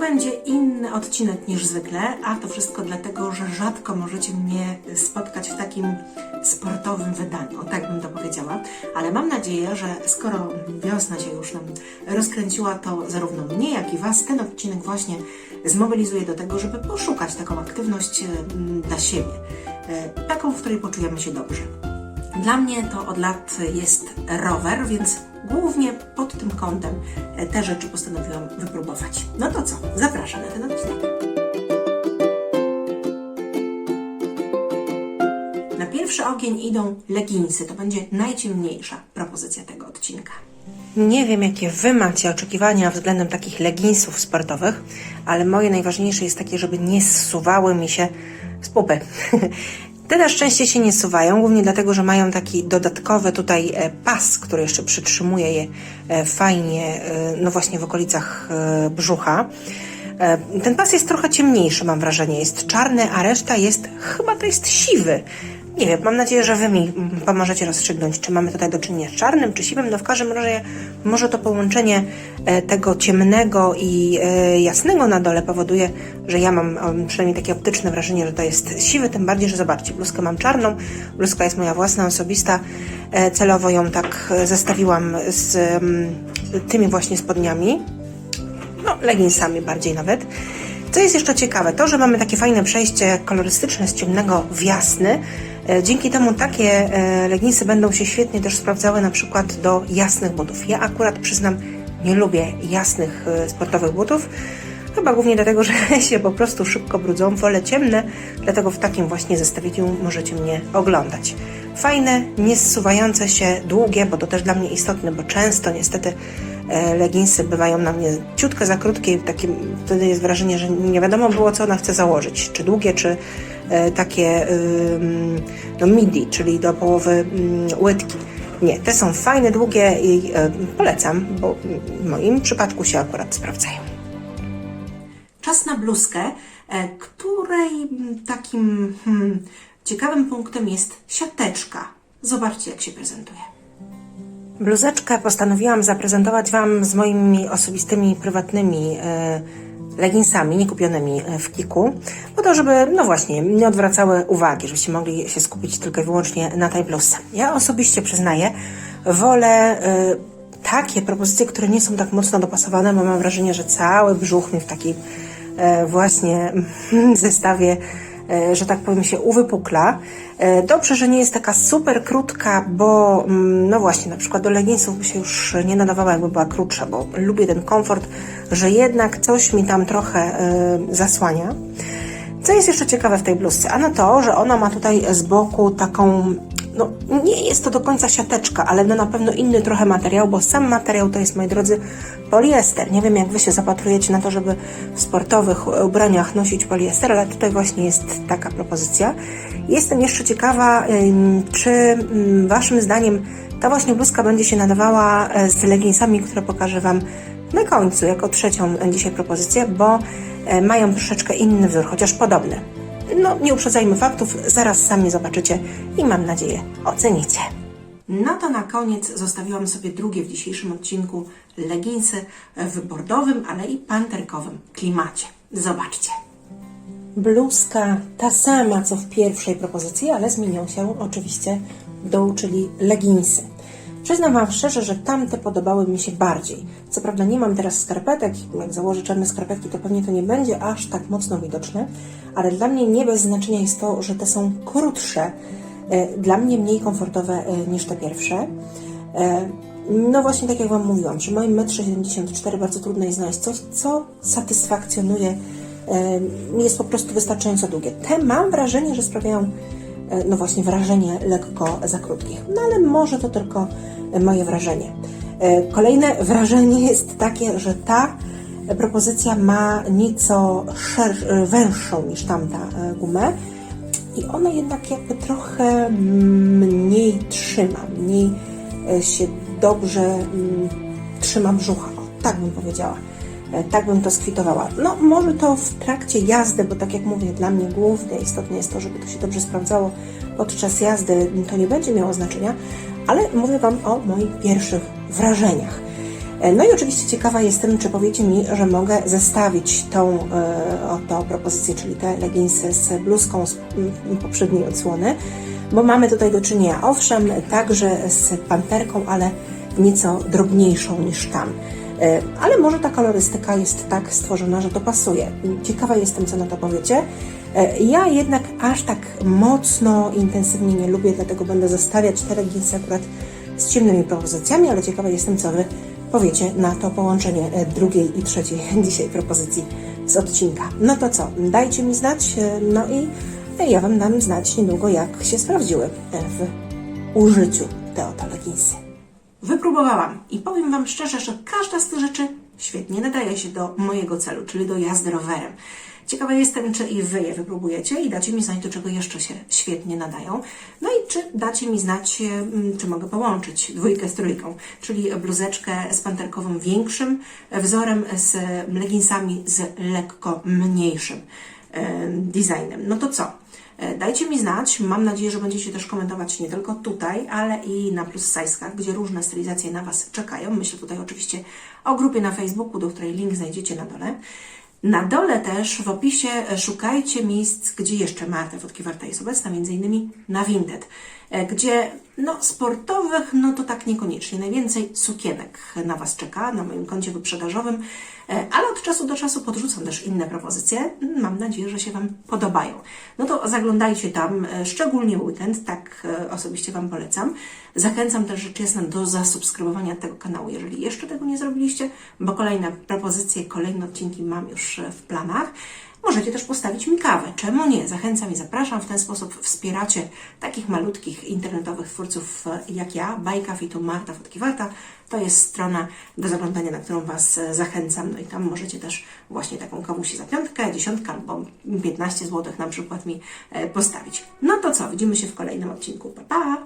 będzie inny odcinek niż zwykle, a to wszystko dlatego, że rzadko możecie mnie spotkać w takim sportowym wydaniu, tak bym to powiedziała. Ale mam nadzieję, że skoro wiosna się już nam rozkręciła, to zarówno mnie, jak i Was ten odcinek właśnie zmobilizuje do tego, żeby poszukać taką aktywność mm, dla siebie. E, Taką, w której poczujemy się dobrze. Dla mnie to od lat jest rower, więc głównie pod tym kątem e, te rzeczy postanowiłam wypróbować. No to co? Zapraszam na ten odcinek. Na pierwszy ogień idą leginsy. To będzie najciemniejsza propozycja tego odcinka. Nie wiem, jakie Wy macie oczekiwania względem takich leginsów sportowych, ale moje najważniejsze jest takie, żeby nie zsuwały mi się z pupy. Te na szczęście się nie suwają, głównie dlatego, że mają taki dodatkowy tutaj e, pas, który jeszcze przytrzymuje je e, fajnie, e, no właśnie w okolicach brzucha. Ten pas jest trochę ciemniejszy, mam wrażenie. Jest czarny, a reszta jest, chyba to jest siwy. Nie wiem, mam nadzieję, że Wy mi pomożecie rozstrzygnąć, czy mamy tutaj do czynienia z czarnym, czy siwym. No w każdym razie może to połączenie e, tego ciemnego i e, jasnego na dole powoduje, że ja mam em, przynajmniej takie optyczne wrażenie, że to jest siwy, tym bardziej, że zobaczcie, bluzkę mam czarną, bluzka jest moja własna, osobista. E, Celowo ją tak e, zestawiłam z tymi właśnie spodniami no, leginsami bardziej nawet. Co jest jeszcze ciekawe, to, że mamy takie fajne przejście kolorystyczne z ciemnego w jasny. E, Dzięki temu takie e, leginsy będą się świetnie też sprawdzały na przykład do jasnych butów. Ja akurat przyznam, nie lubię jasnych e, sportowych butów. Chyba głównie dlatego, że się po prostu szybko brudzą. Wolę ciemne, dlatego w takim właśnie zestawieniu możecie mnie oglądać. Fajne, nie zsuwające się, długie, bo to też dla mnie istotne, bo często niestety leginsy bywają na mnie ciutkę za krótkie i wtedy jest wrażenie, że nie wiadomo było, co ona chce założyć. Czy długie, czy takie ym, no midi, czyli do połowy ym, łydki. Nie, te są fajne, długie i e, polecam, bo w moim przypadku się akurat sprawdzają. Czas na bluzkę, e, której mm, takim hmm, ciekawym punktem jest siateczka. Zobaczcie, jak się prezentuje. Bluzeczkę postanowiłam zaprezentować Wam z moimi osobistymi, prywatnymi e, leginsami, niekupionymi e, w Kiku, po to, żeby, no właśnie, nie odwracały uwagi, żebyście mogli się skupić tylko i wyłącznie na tej bluzce. Ja osobiście przyznaję, wolę e, takie propozycje, które nie są tak mocno dopasowane, bo mam wrażenie, że cały brzuch mi w takiej e, właśnie zestawie, że tak powiem, się uwypukla. E, Dobrze, że nie jest taka super krótka, bo mm, no właśnie, na przykład do leginsów by się już nie nadawała, jakby była krótsza, bo lubię ten komfort, że jednak coś mi tam trochę e, zasłania. Co jest jeszcze ciekawe w tej bluzce? Ano to, że ona ma tutaj z boku taką, no nie jest to do końca siateczka, ale no na pewno inny trochę materiał, bo sam materiał to jest, moi drodzy, poliester. Nie wiem, jak Wy się zapatrujecie na to, żeby w sportowych ubraniach nosić poliester, ale tutaj właśnie jest taka propozycja. Jestem jeszcze ciekawa, czy ym, Waszym zdaniem ta właśnie bluzka będzie się nadawała e, z leginsami, które pokażę Wam na końcu, jako trzecią dzisiaj propozycję, bo e, mają troszeczkę inny wzór, chociaż podobny. No, nie uprzedzajmy faktów, zaraz sami zobaczycie i mam nadzieję ocenicie. No to na koniec zostawiłam sobie drugie w dzisiejszym odcinku leginsy w bordowym, ale i panterkowym klimacie. Zobaczcie. Bluzka ta sama co w pierwszej propozycji, ale zmienią się oczywiście dół, czyli leginsy. Przyznam Wam szczerze, że tamte podobały mi się bardziej. Co prawda nie mam teraz skarpetek, jak założę czarne skarpetki, to pewnie to nie będzie aż tak mocno widoczne, ale dla mnie nie bez znaczenia jest to, że te są krótsze, e, dla mnie mniej komfortowe e, niż te pierwsze. E, No właśnie tak jak Wam mówiłam, przy moim 1,74 m bardzo trudno jest znaleźć coś, co satysfakcjonuje, jest po prostu wystarczająco długie. Te mam wrażenie, że sprawiają no właśnie wrażenie lekko za krótkich. No ale może to tylko e, moje wrażenie. E, Kolejne wrażenie jest takie, że ta propozycja ma nieco e, węższą niż tamta e, gumę i ona jednak jakby trochę mniej trzyma, mniej e, się dobrze mm, trzyma brzucha. O, tak bym powiedziała. E, Tak bym to skwitowała. No, może to w trakcie jazdy, bo tak jak mówię, dla mnie głównie istotne jest to, żeby to się dobrze sprawdzało podczas jazdy, to nie będzie miało znaczenia, ale mówię Wam o moich pierwszych wrażeniach. E, No i oczywiście ciekawa jestem, czy powiecie mi, że mogę zestawić tą e, oto propozycję, czyli te leginsy z bluzką z poprzedniej odsłony, bo mamy tutaj do czynienia, owszem, także z panterką, ale nieco drobniejszą niż tam. E, Ale może ta kolorystyka jest tak stworzona, że to pasuje. Ciekawa jestem, co na to powiecie. E, Ja jednak aż tak mocno, intensywnie nie lubię, dlatego będę zostawiać te leginsy akurat z ciemnymi propozycjami, ale ciekawa jestem, co Wy powiecie na to połączenie e, drugiej i trzeciej dzisiaj propozycji z odcinka. No to co, dajcie mi znać, no i ja Wam dam znać niedługo, jak się sprawdziły w użyciu te oto leginsy. Wypróbowałam i powiem Wam szczerze, że każda z tych rzeczy świetnie nadaje się do mojego celu, czyli do jazdy rowerem. Ciekawa jestem, czy i Wy je wypróbujecie i dacie mi znać, do czego jeszcze się świetnie nadają. No i czy dacie mi znać, mm, czy mogę połączyć dwójkę z trójką, czyli bluzeczkę z panterkowym większym wzorem z leginsami z lekko mniejszym e, designem. No to co? E, Dajcie mi znać. Mam nadzieję, że będziecie też komentować nie tylko tutaj, ale i na plus size'kach, gdzie różne stylizacje na Was czekają. Myślę tutaj oczywiście o grupie na Facebooku, do której link znajdziecie na dole. Na dole też w opisie szukajcie miejsc, gdzie jeszcze Marta Wodkiwarta jest obecna, innymi na Vinted, gdzie no, sportowych, no to tak niekoniecznie. Najwięcej sukienek na Was czeka na moim koncie wyprzedażowym, e, ale od czasu do czasu podrzucam też inne propozycje. Mam nadzieję, że się Wam podobają. No to zaglądajcie tam, e, szczególnie weekend, tak e, osobiście Wam polecam. Zachęcam też rzecz jasna do zasubskrybowania tego kanału, jeżeli jeszcze tego nie zrobiliście, bo kolejne propozycje, kolejne odcinki mam już e, w planach. Możecie też postawić mi kawę. Czemu nie? Zachęcam i zapraszam. W ten sposób wspieracie takich malutkich internetowych twórców e, jak ja. Bajka Fitu Marta Fotkiwarta. To jest strona do zaglądania, na którą Was e, zachęcam. No i tam możecie też właśnie taką kawusię za piątkę, dziesiątkę albo 15 zł na przykład mi e, postawić. No to co? Widzimy się w kolejnym odcinku. Pa, pa!